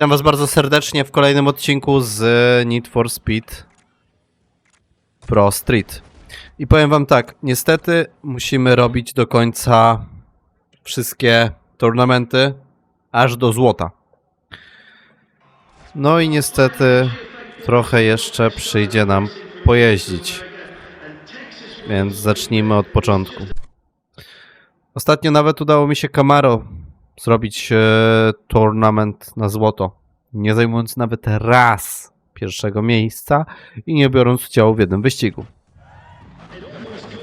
Witam was bardzo serdecznie w kolejnym odcinku z Need for Speed Pro Street. I powiem wam tak, niestety musimy robić do końca wszystkie turnamenty aż do złota. No i niestety trochę jeszcze przyjdzie nam pojeździć. Więc zacznijmy od początku. Ostatnio nawet udało mi się Camaro zrobić e, turnament na złoto, nie zajmując nawet raz pierwszego miejsca i nie biorąc udziału w jednym wyścigu.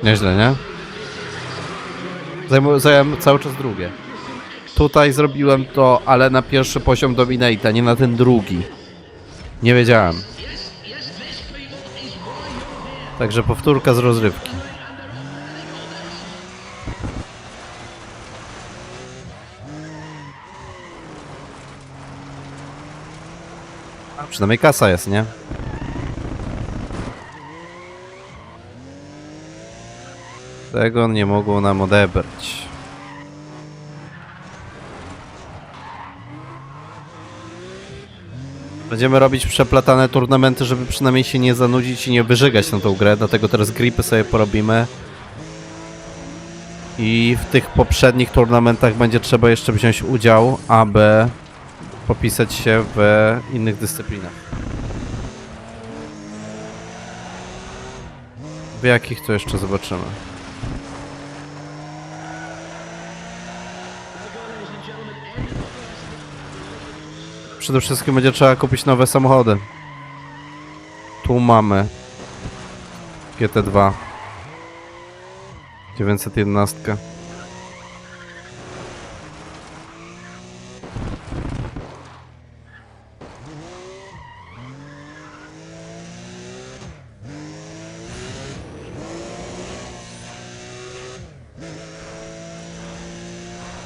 Nieźle, nie? Zajmu, zająłem cały czas drugie. Tutaj zrobiłem to, ale na pierwszy poziom Dominata, nie na ten drugi. Nie wiedziałem. Także powtórka z rozrywki. Przynajmniej kasa jest, nie? Tego nie mogło nam odebrać. Będziemy robić przeplatane turnamenty, żeby przynajmniej się nie zanudzić i nie wyżygać na tą grę, dlatego teraz gripy sobie porobimy. I w tych poprzednich turnamentach będzie trzeba jeszcze wziąć udział, aby popisać się w innych dyscyplinach. W jakich to jeszcze zobaczymy. Przede wszystkim będzie trzeba kupić nowe samochody. Tu mamy GT2 911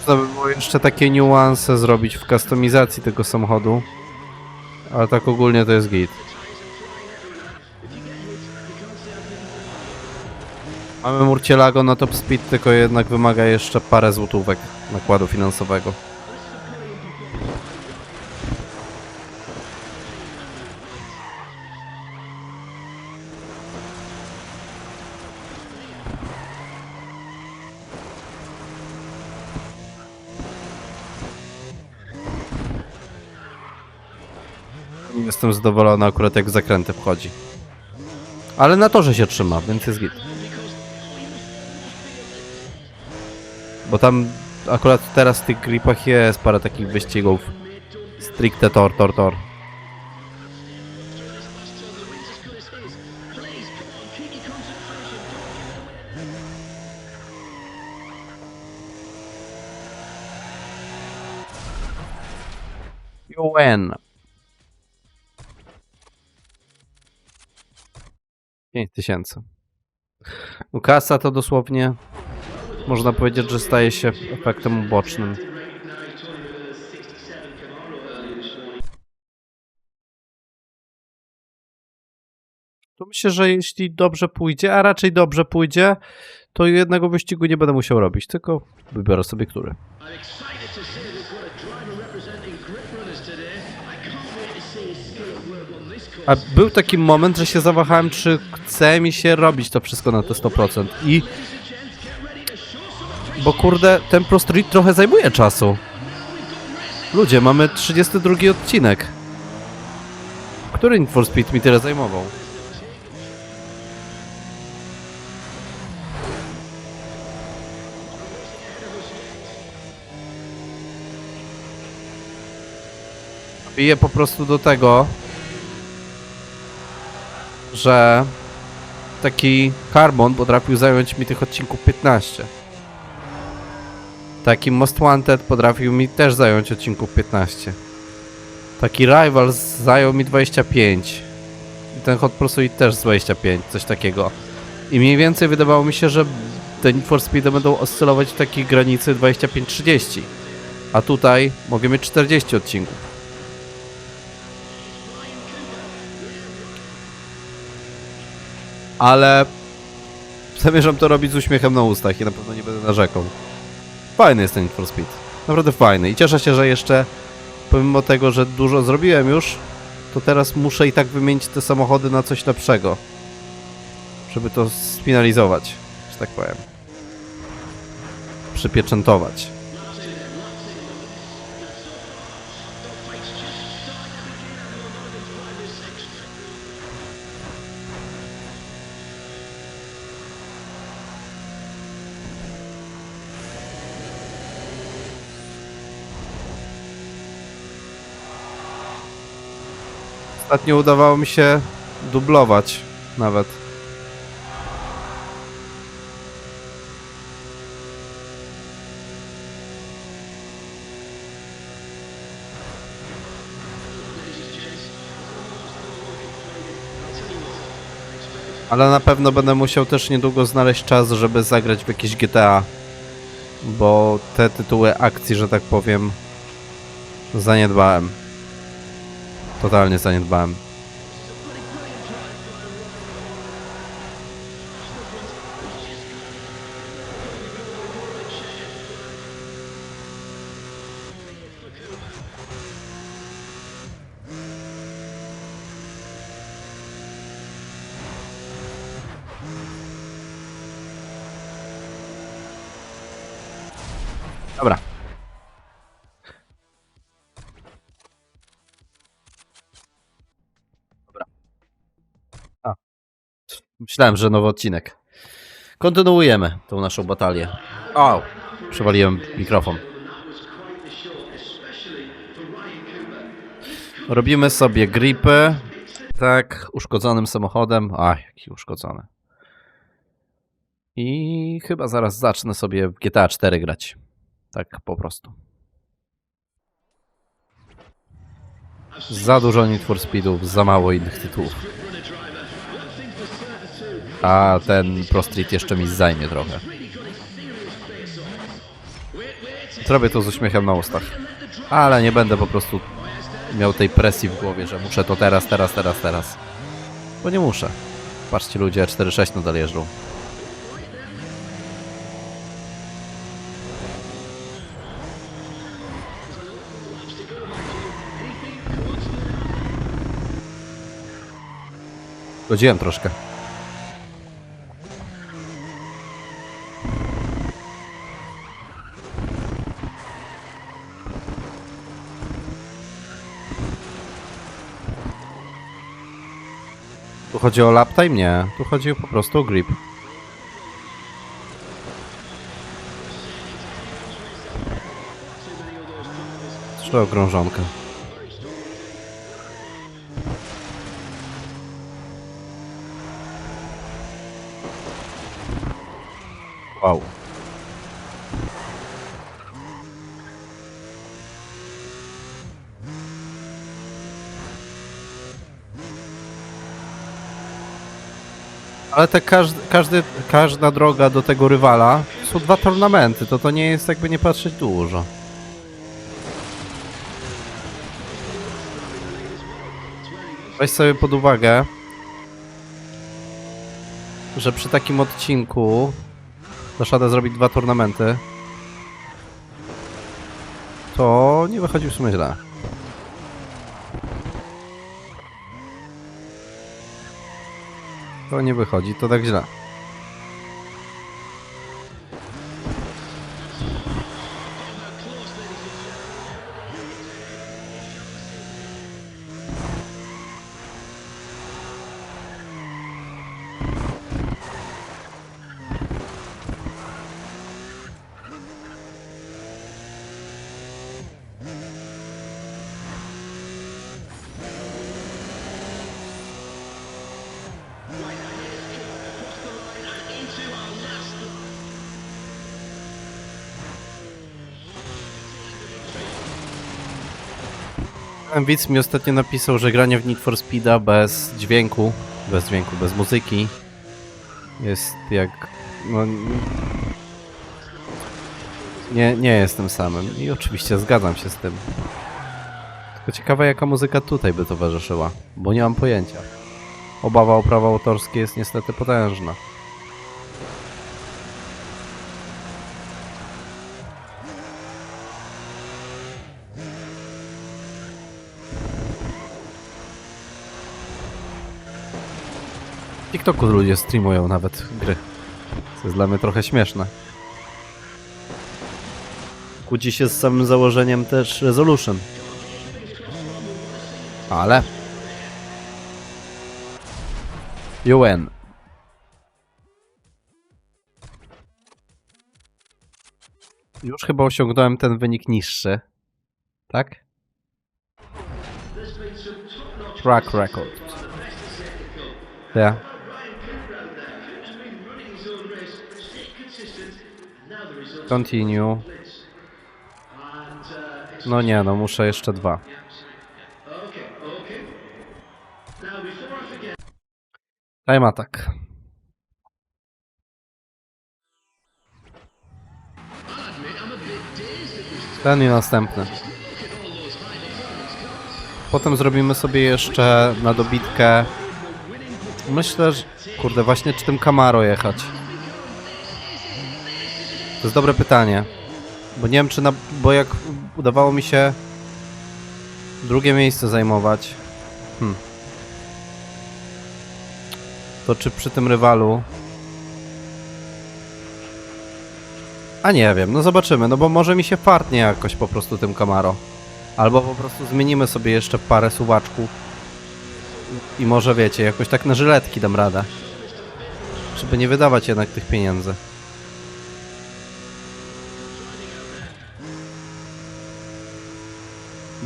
Można by było jeszcze takie niuanse zrobić w kustomizacji tego samochodu. Ale tak ogólnie to jest git. Mamy Murcielago na top speed, tylko jednak wymaga jeszcze parę złotówek nakładu finansowego. Jestem zadowolony akurat jak w zakręty wchodzi. Ale na torze się trzyma, więc jest git. Bo tam akurat teraz w tych gripach jest parę takich wyścigów. Stricte tor, tor, tor. UN. 5 tysięcy. To dosłownie można powiedzieć, że staje się efektem ubocznym. To myślę, że jeśli dobrze pójdzie, a raczej dobrze pójdzie, to jednego wyścigu nie będę musiał robić, tylko wybiorę sobie który. A był taki moment, że się zawahałem, czy chce mi się robić to wszystko na te 100%. I. Bo kurde, ten Pro trochę zajmuje czasu. Ludzie, mamy 32 odcinek. Który Need Speed mi tyle zajmował? Bije po prostu do tego, że taki Carbon potrafił zająć mi tych odcinków 15. Taki Most Wanted potrafił mi też zająć odcinków 15. Taki Rivals zajął mi 25. I ten Hot Pursuit też z 25, coś takiego. I mniej więcej wydawało mi się, że te Need for Speedy będą oscylować w takiej granicy 25-30. A tutaj mogę mieć 40 odcinków. Ale zamierzam to robić z uśmiechem na ustach i na pewno nie będę narzekał. Fajny jest ten Need for Speed. Naprawdę fajny i cieszę się, że jeszcze pomimo tego, że dużo zrobiłem już, to teraz muszę i tak wymienić te samochody na coś lepszego. Żeby to sfinalizować, że tak powiem. Przypieczętować. Ostatnio udawało mi się dublować nawet. Ale na pewno będę musiał też niedługo znaleźć czas, żeby zagrać w jakieś GTA. Bo te tytuły akcji, że tak powiem, zaniedbałem. Totalnie zaniedbałem. Dobra. Myślałem, że nowy odcinek. Kontynuujemy tą naszą batalię. O! Przewaliłem mikrofon. Robimy sobie gripy. Tak, uszkodzonym samochodem. Ach, jaki uszkodzony. I chyba zaraz zacznę sobie w GTA 4 grać. Tak po prostu. Za dużo Need for Speedów, za mało innych tytułów. A ten Pro Street jeszcze mi zajmie trochę. Zrobię to z uśmiechem na ustach. Ale nie będę po prostu miał tej presji w głowie, że muszę to teraz, teraz, teraz, teraz. Bo nie muszę. Patrzcie ludzie, 4.6 nadal jeżdżą. Godziłem troszkę. Chodzi o lap time? Nie. Tu chodzi po prostu o grip. Czy okrążonkę. Wow. Ale te każdy, każdy, każda droga do tego rywala są dwa turnamenty, to to nie jest jakby nie patrzeć dużo. Weź sobie pod uwagę, że przy takim odcinku dasz radę zrobić dwa turnamenty, to nie wychodzi w sumie źle. To nie wychodzi, to tak źle. Widz mi ostatnio napisał, że granie w Need for Speeda bez dźwięku, bez dźwięku, bez muzyki jest jak... No, nie, nie jestem samym i oczywiście zgadzam się z tym. Tylko ciekawe jaka muzyka tutaj by towarzyszyła, bo nie mam pojęcia. Obawa o prawa autorskie jest niestety potężna. TikToku ludzie streamują nawet gry. Co jest dla mnie trochę śmieszne. Kłóci się z samym założeniem też Resolution. Ale... UN. Już chyba osiągnąłem ten wynik niższy. Tak? Track record. Ja. Continue. No nie, no muszę jeszcze dwa. Time attack. Ten i następny. Potem zrobimy sobie jeszcze na dobitkę. Myślę, że. Kurde, właśnie czy tym Camaro jechać? To jest dobre pytanie. Bo nie wiem, czy na. Bo jak udawało mi się drugie miejsce zajmować. Hmm. To czy przy tym rywalu. A nie wiem, no zobaczymy, no bo może mi się fartnie jakoś po prostu tym Camaro. Albo po prostu zmienimy sobie jeszcze parę suwaczków. I może wiecie, jakoś tak na żyletki dam radę. Żeby nie wydawać jednak tych pieniędzy.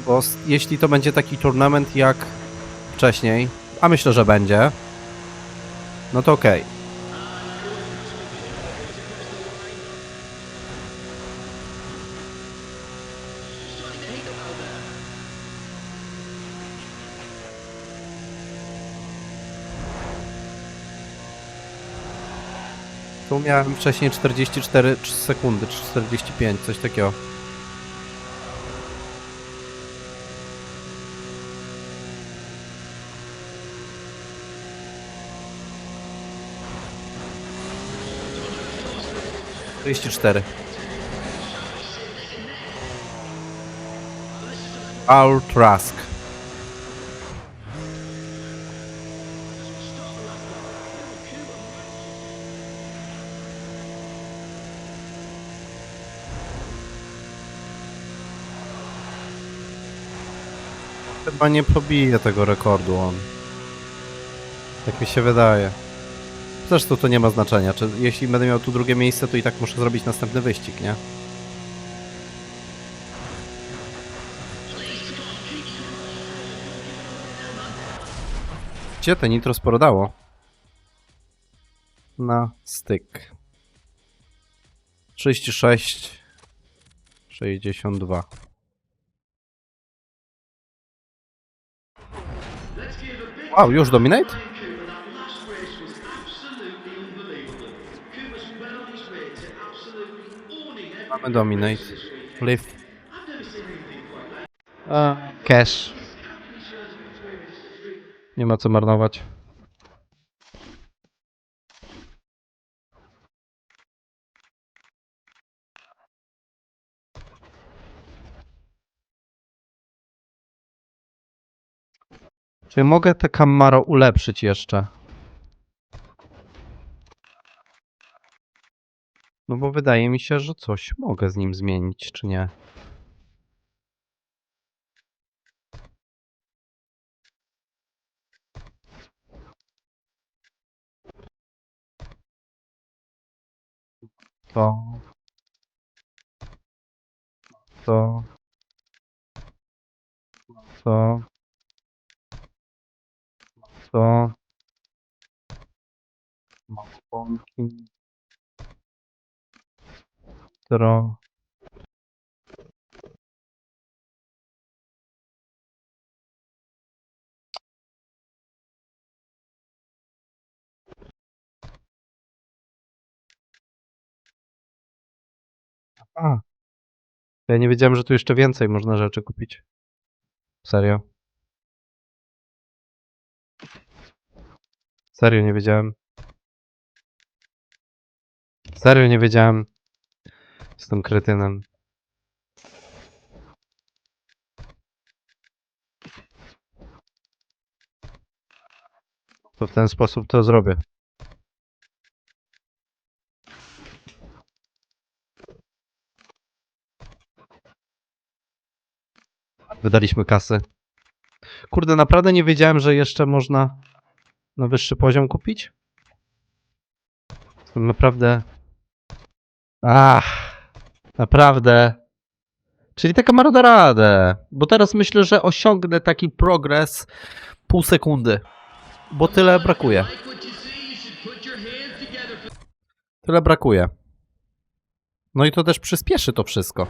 Bo jeśli to będzie taki turnament jak wcześniej, a myślę, że będzie, no to okej. Tu miałem wcześniej 44 sekundy, czy 45, coś takiego. Trzydzieści cztery. Our Trask. Chyba nie pobije tego rekordu on. Tak mi się wydaje. Zresztą to nie ma znaczenia. Czy, jeśli będę miał tu drugie miejsce, to i tak muszę zrobić następny wyścig, nie? Gdzie te nitro sporo dało? Na styk. 36 62 Wow, już dominate? Mamy dominate. Live. Cash. Nie ma co marnować. Czy mogę te Camaro ulepszyć jeszcze? No bo wydaje mi się, że coś mogę z nim zmienić, czy nie? To. To. To. To. Małponki. Tro. A. Ja nie wiedziałem, że tu jeszcze więcej można rzeczy kupić. Serio. Serio nie wiedziałem. Serio nie wiedziałem. Jestem kretynem. to w ten sposób to zrobię. Wydaliśmy kasy. Kurde, naprawdę nie wiedziałem, że jeszcze można na wyższy poziom kupić? Naprawdę. Ach, naprawdę. Czyli taka da radę. Bo teraz myślę, że osiągnę taki progres pół sekundy. Bo tyle brakuje. Tyle brakuje. No i to też przyspieszy to wszystko.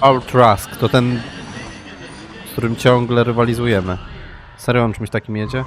Outrask to ten, z którym ciągle rywalizujemy. Serio on czymś takim jedzie?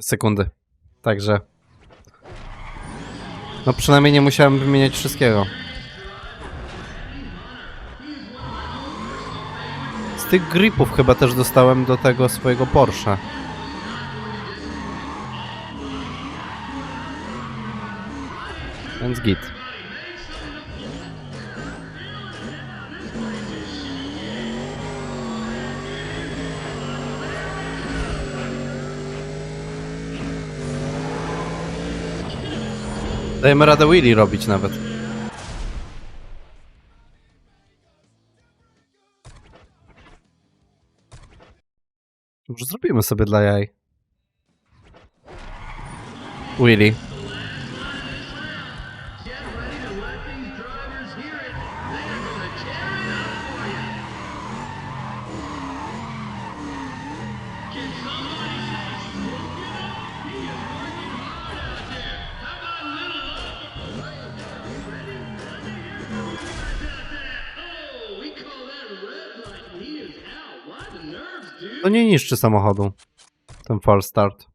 Sekundy. Także. No przynajmniej nie musiałem wymieniać wszystkiego. Z tych gripów chyba też dostałem do tego swojego Porsche. Więc git. Dajemy radę Willy robić nawet. Może zrobimy sobie dla jaj. Willy. To nie niszczy samochodu. Ten false start.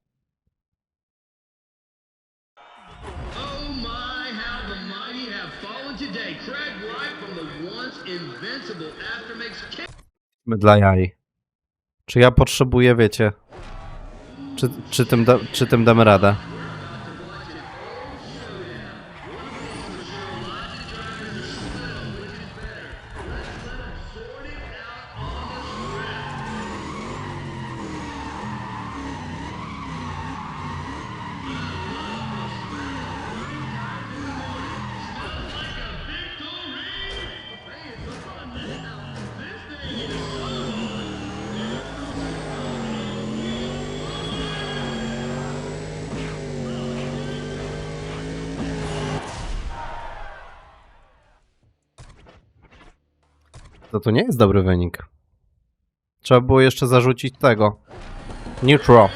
Oh Dla jaj. Czy ja potrzebuję, wiecie... Czy, czy, tym, da, czy tym damy radę? To nie jest dobry wynik. Trzeba było jeszcze zarzucić tego. Neutral.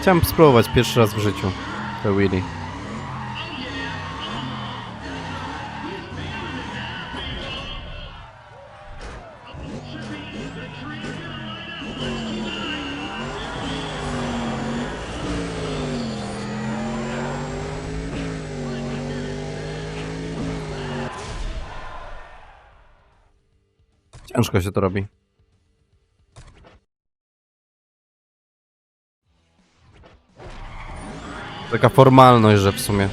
Chciałem spróbować pierwszy raz w życiu. To Willy. Ciężko się to robi. Taka formalność, że w sumie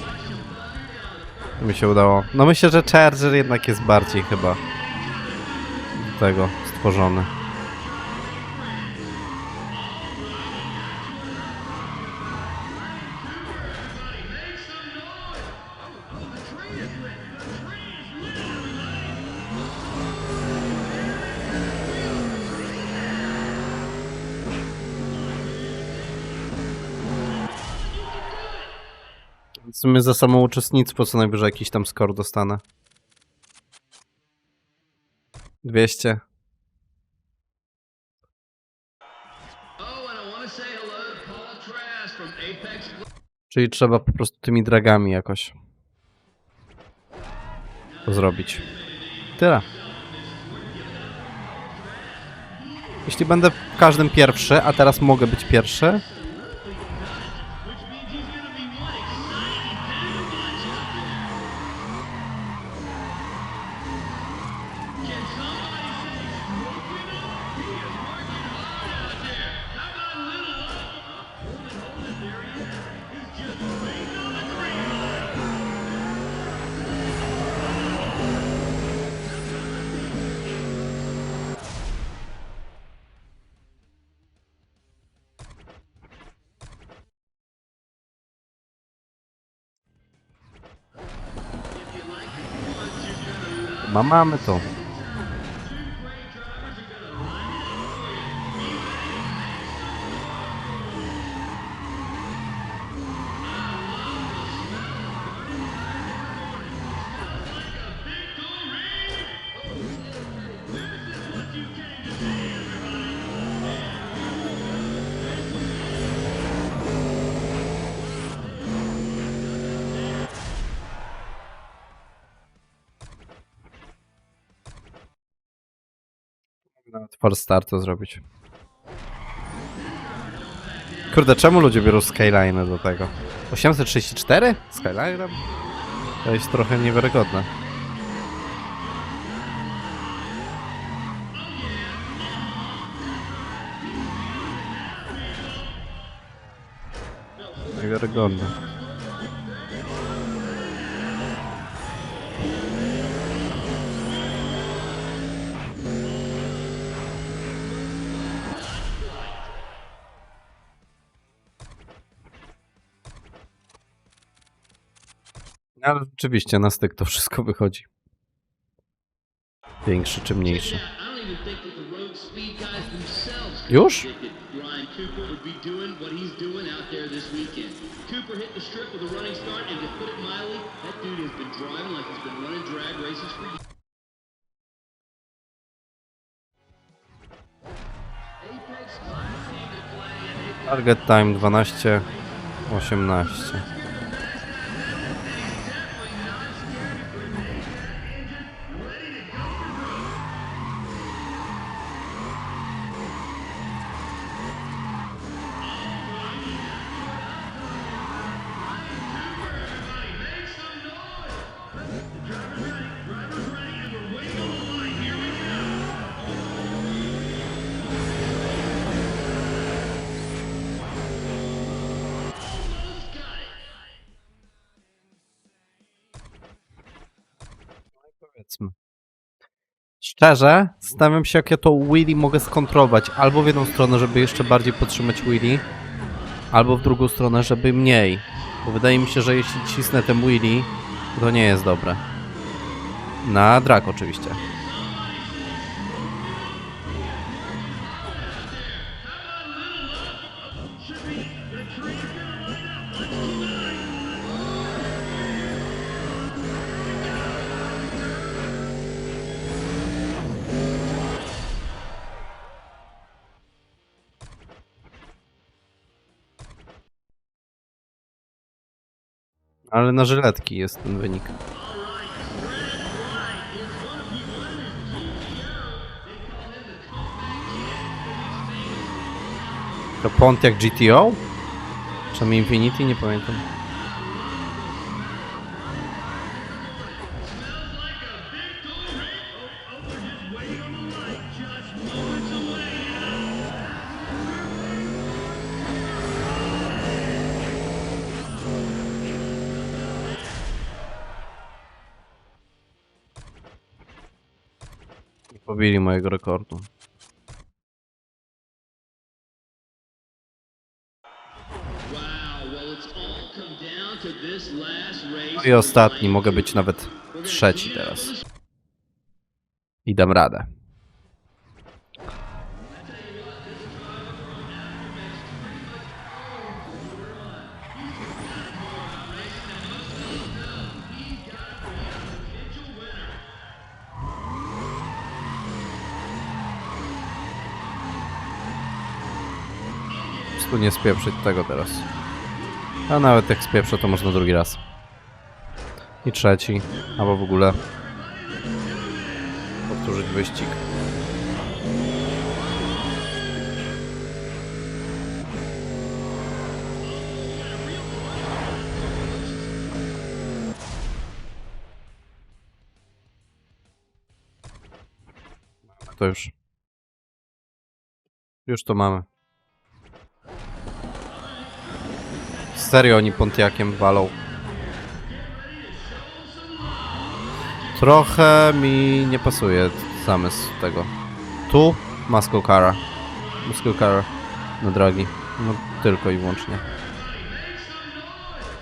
mi się udało. No myślę, że Charger jednak jest bardziej chyba tego stworzony. Sumie za samo uczestnictwo co najwyżej jakiś tam score dostanę. 200. Oh, and I want to want to say hello to Paul Trask from Apex Czyli trzeba po prostu tymi dragami jakoś to zrobić. Tyle. Jeśli będę w każdym pierwszy, a teraz mogę być pierwszy, ma mamy to. Nawet false start to zrobić. Kurde, czemu ludzie biorą Skyline do tego? 834? Skyline? To jest trochę niewiarygodne. Niewiarygodne. ale rzeczywiście na styk to wszystko wychodzi. Większy czy mniejszy. Już? Target time 12, 18. Powiedzmy. Szczerze, zastanawiam się, jak ja to Willy mogę skontrolować. Albo w jedną stronę, żeby jeszcze bardziej podtrzymać Willy, albo w drugą stronę, żeby mniej. Bo wydaje mi się, że jeśli cisnę ten Willy, to nie jest dobre. Na drak oczywiście. Ale na żyletki jest ten wynik. To Pontiac GTO? Czy Infinity? Nie pamiętam. Pobili mojego rekordu. No i ostatni, mogę być nawet trzeci teraz. I dam radę. Prostu nie spieprzyć tego teraz. A nawet jak spieprzę, to można drugi raz. I trzeci, albo w ogóle powtórzyć wyścig. To już. Już to mamy. Serio oni Pontiakiem walą. Trochę mi nie pasuje zamysł tego. Tu Muscle Cara. Muscle Car na drogi. No tylko i wyłącznie.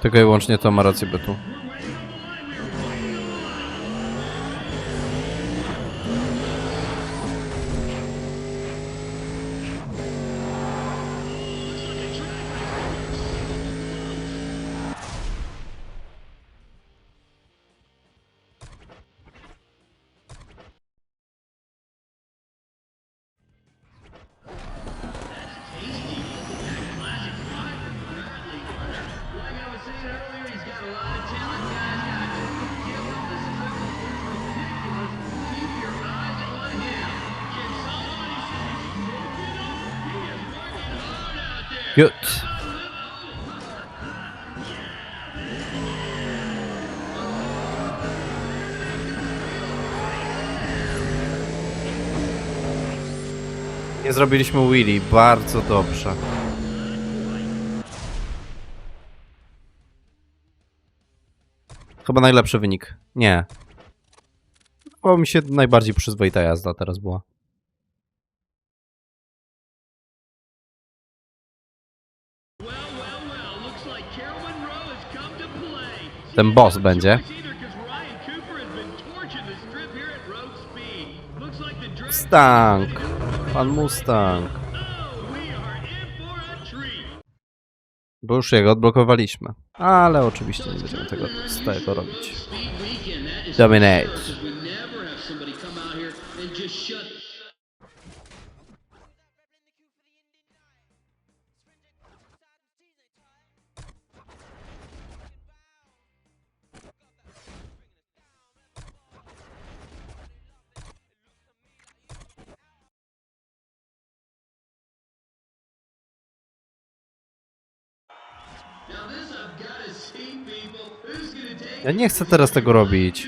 Tylko i wyłącznie to ma rację bytu. Nie zrobiliśmy Willy, bardzo dobrze. Chyba najlepszy wynik. Nie. Bo mi się najbardziej przyzwoita jazda teraz była. Ten boss będzie. Either Pan Mustang. Bo już jego odblokowaliśmy. Ale oczywiście nie będziemy tego z tego robić. Dominate. Ja nie chcę teraz tego robić.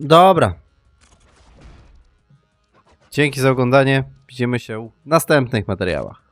Dobra. Dzięki za oglądanie. Widzimy się w następnych materiałach.